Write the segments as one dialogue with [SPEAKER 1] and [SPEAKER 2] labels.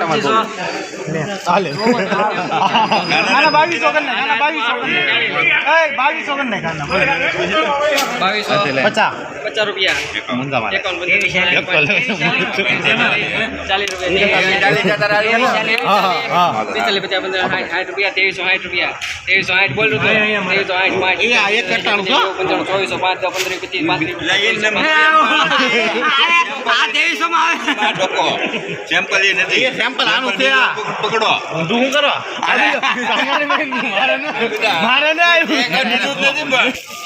[SPEAKER 1] તમારે લે ચાલે નાના બાવીસો કરી
[SPEAKER 2] પચાસ
[SPEAKER 3] પચાસ રૂપિયા મુંજા રૂપિયા તેવીસો
[SPEAKER 2] સાઠ રૂપિયા તેવીસો સાઠ બોલ તેવીસો સાઠ
[SPEAKER 3] પાંચ પંચાણું ચોવીસો પાંચ દસ પંદર પચીસ પાંત્રીસ
[SPEAKER 2] આ સેમ્પલ એ નથી સેમ્પલ આનું છે આ પકડો ઊંધું
[SPEAKER 3] શું કરો મારે ને મારે ને આવ્યું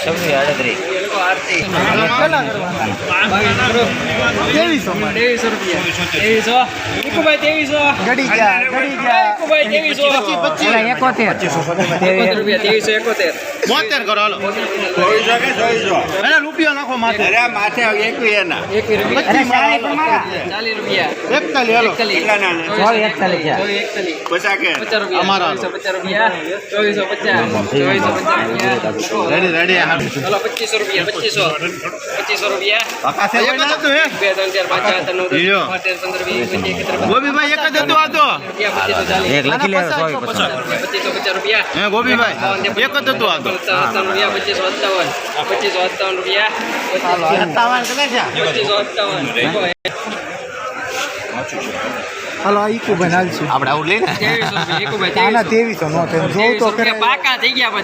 [SPEAKER 3] છવ્વીસ આડત્રીસ રૂપિયા અમારા ચોવીસો પચાસ
[SPEAKER 2] ચોવીસો પચાસ
[SPEAKER 3] પચીસો રૂપિયા પચીસો પચીસો
[SPEAKER 2] રૂપિયા બે ત્રણ ચાર પાંચ સાત નવ દસ
[SPEAKER 3] પંદર વીસ ગોપીભાઈ એક જ હતો આ પચીસો પચાસ રૂપિયા
[SPEAKER 2] હે એક જ હતો આ રૂપિયા પચીસો સત્તાવન પચીસો સત્તાવન રૂપિયા સત્તાવન પચીસો
[SPEAKER 3] સત્તાવન હાલો ઈકુ પાકા થઈ
[SPEAKER 2] ગયા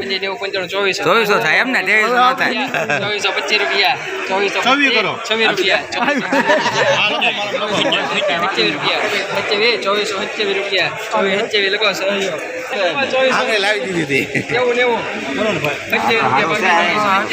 [SPEAKER 2] પણ ત્રેવીસો ત્રેવીસો
[SPEAKER 3] ચોવીસો થાય એમ
[SPEAKER 2] થાય ચોવીસો પચીસ રૂપિયા ચોવીસો કરો
[SPEAKER 3] છવ્વીસ રૂપિયા ચોવીસો પચીસ રૂપિયા ચોવીસ પચીસ લખો ચોવીસો લાવી
[SPEAKER 2] દીધી હતી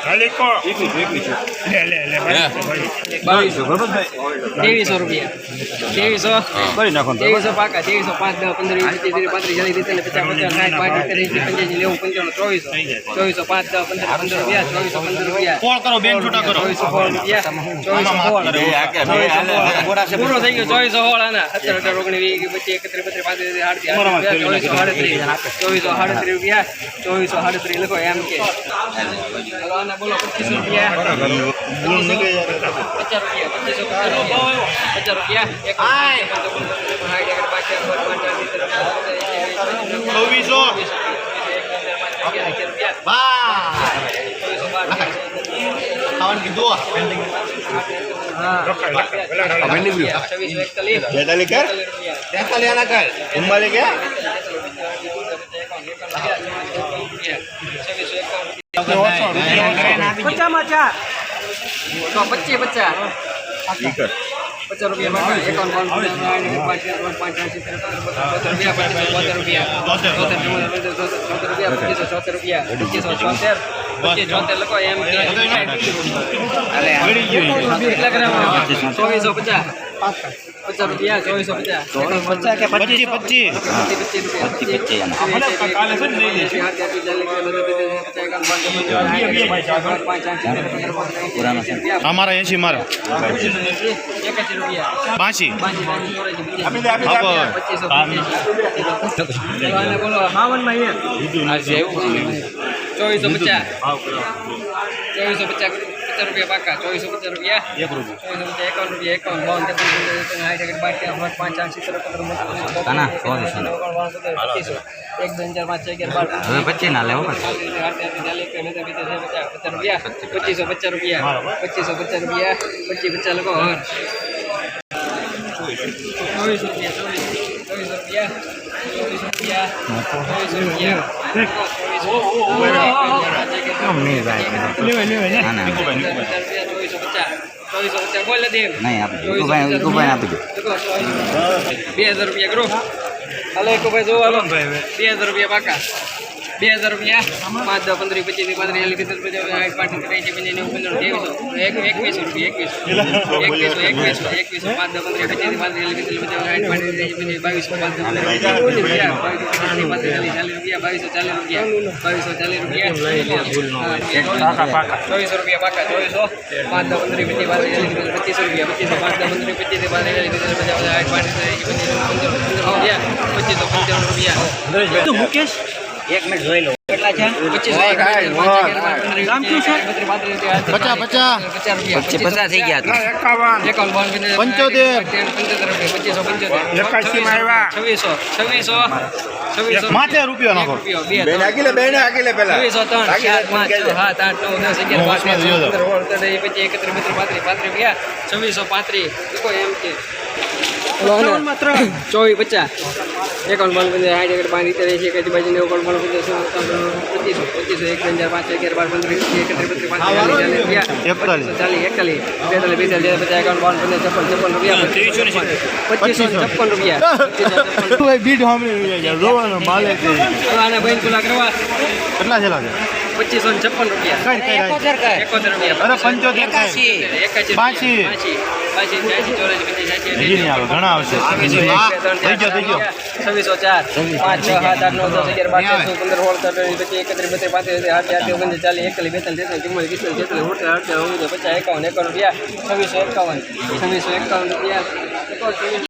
[SPEAKER 3] ત્રેવીસો
[SPEAKER 2] રૂપિયા ત્રેવીસો ત્રેવીસો પાકા તેવીસો પાંચ દસ પંદર ત્રીસ પાંત્રીસ ચાલીસ રીતે પચાસ પચાસ સાઠ પાંચ ત્રીસ પંચ્યાસી નેવું પંચાણું ચોવીસો ચોવીસો પાંચ દસ પંદર પંદર રૂપિયા ચોવીસો પંદર રૂપિયા ચોવીસો સોળ રૂપિયા ચોવીસો સોળ પૂરો થઈ ગયો ચોવીસો સોળ આના સત્તર અઢાર ઓગણીસ પચીસ એકત્રીસ બત્રીસ પાંત્રીસ
[SPEAKER 3] આડત્રીસ ચોવીસો સાડત્રીસ ચોવીસો
[SPEAKER 2] સાડત્રીસ રૂપિયા ચોવીસો સાડત્રીસ લખો એમ કે વાળાને બોલો પચીસો રૂપિયા પચાસ રૂપિયા
[SPEAKER 3] પચીસો પચાસ
[SPEAKER 2] રૂપિયા છવ્વીસો છવ્વીસો
[SPEAKER 3] એકતાલીસ તેતાલીસ તેતાલીસ પચામાં ચાર તો પચીસ પચાસ પચાસ રૂપિયા એકાવન રૂપિયા રૂપિયા રૂપિયા પચીસ લખો એમ
[SPEAKER 2] ચોવીસો પચાસ પચાસ રૂપિયા ચોવીસો પચાસ પચાસ કે પચીસ પચીસ પચીસ અમારા એસી મારા પાંચી બોલો બાવન
[SPEAKER 3] માં એક
[SPEAKER 2] Coy iso pecah. Mau kira. Cowok iso
[SPEAKER 3] pecah. Pecah rupiah pakai. Coy
[SPEAKER 2] iso pecah rupiah. Ya bro. Coy iso pecah ekon rupiah ekon. Mau ntar di tengah air sakit baca. Mas pancang sih terus ketemu. Tanah. Kau di sana. Yang bencar macam gear bal. Pecah pecah nak lewat.
[SPEAKER 3] Pecah rupiah. Pecah iso pecah rupiah. Pecah iso pecah rupiah. Pecah pecah lekor. Cowok iso
[SPEAKER 2] pecah. Cowok
[SPEAKER 3] iso pecah. Cowok
[SPEAKER 2] iso pecah. Cowok iso pecah. નહીં બે હજાર રૂપિયા
[SPEAKER 3] કરો હાલો એક ભાઈ જોવા બે હજાર રૂપિયા પાકા બે હજાર રૂપિયા પાંચ દસ પંદર પચીસ પાંત્રીસ પચાસ પચાસ પાંત્રીસ ત્રેસી પંચાણું પંચાણું ત્રેવીસો એકવીસો રૂપિયા એકવીસ એકવીસો એકવીસો એકવીસો પાંચ દસ પંદર પચીસ પાંત્રીસ પચાસ પચાસ પાંત્રીસ ત્રેસી પંચાણું બાવીસો પાંચ દસ પંદર ચાલીસ રૂપિયા બાવીસો ચાલીસ રૂપિયા બાવીસો ચાલીસ રૂપિયા ચોવીસો રૂપિયા પાકા ચોવીસો પાંચ દસ પંદર પચીસ પાંત્રીસ પચીસો રૂપિયા પચીસો પાંચ દસ પંદર પચીસ પાંત્રીસ પચાસ પચાસ પાંત્રીસ ત્રેસી પંચાણું પંચાણું પંચાણું પચીસો પંચાણું રૂપિયા મુકેશ એક મિનિટ જોઈ લો કેટલા છે પચાસ પચાસ પચાસ થઈ ગયા એકાવન પંચોતેર પચીસો પંચોતેર છવ્વીસો છવ્વીસો માથે રૂપિયો નાખો બે નાખી લે બે નાખી લે પેલા છવ્વીસો ત્રણ ચાર પાંચ છ સાત આઠ નવ દસ અગિયાર પાંચ પંદર સોળ સત્તર એકત્રીસ બત્રીસ પાંત્રીસ પાંત્રીસ ગયા છવ્વીસો પાંત્રીસ એમ કે ચોવીસ પચાસ એકાવન બાવન પંદર સાઠ પાંચ ઇતેર એસી એકાસી બાજુ નેવું પચીસો પચીસો એક પંજાબ પાંચ અગિયાર બાર પંદર એકત્રીસ ચાલીસ એકતાલીસ બેતાલીસ બેતાલીસ પચાસ એકાવન બાવન છપ્પન છપ્પન રૂપિયા પચીસો છપ્પન રૂપિયા કેટલા છે પચીસો ને છપ્પન રૂપિયા એકોતેર રૂપિયા છવ્વીસો ચાર પાંચ છ આઠ નવ અગિયાર બાર પંદર સોળ સત્તર પછી એકત્રીસ બત્રીસ પાંત્રીસ આઠ આઠ ઓગણીસ ચાલીસ એકતાલીસ બેતાલીસ તેત્રીસ ચુમ્માલીસ પિસ્તાલીસ છેતાલીસ અડતાલીસ અડતાલીસ ઓગણીસ પચાસ એકાવન એકાવન રૂપિયા છવ્વીસો એકાવન છવ્વીસો એકાવન રૂપિયા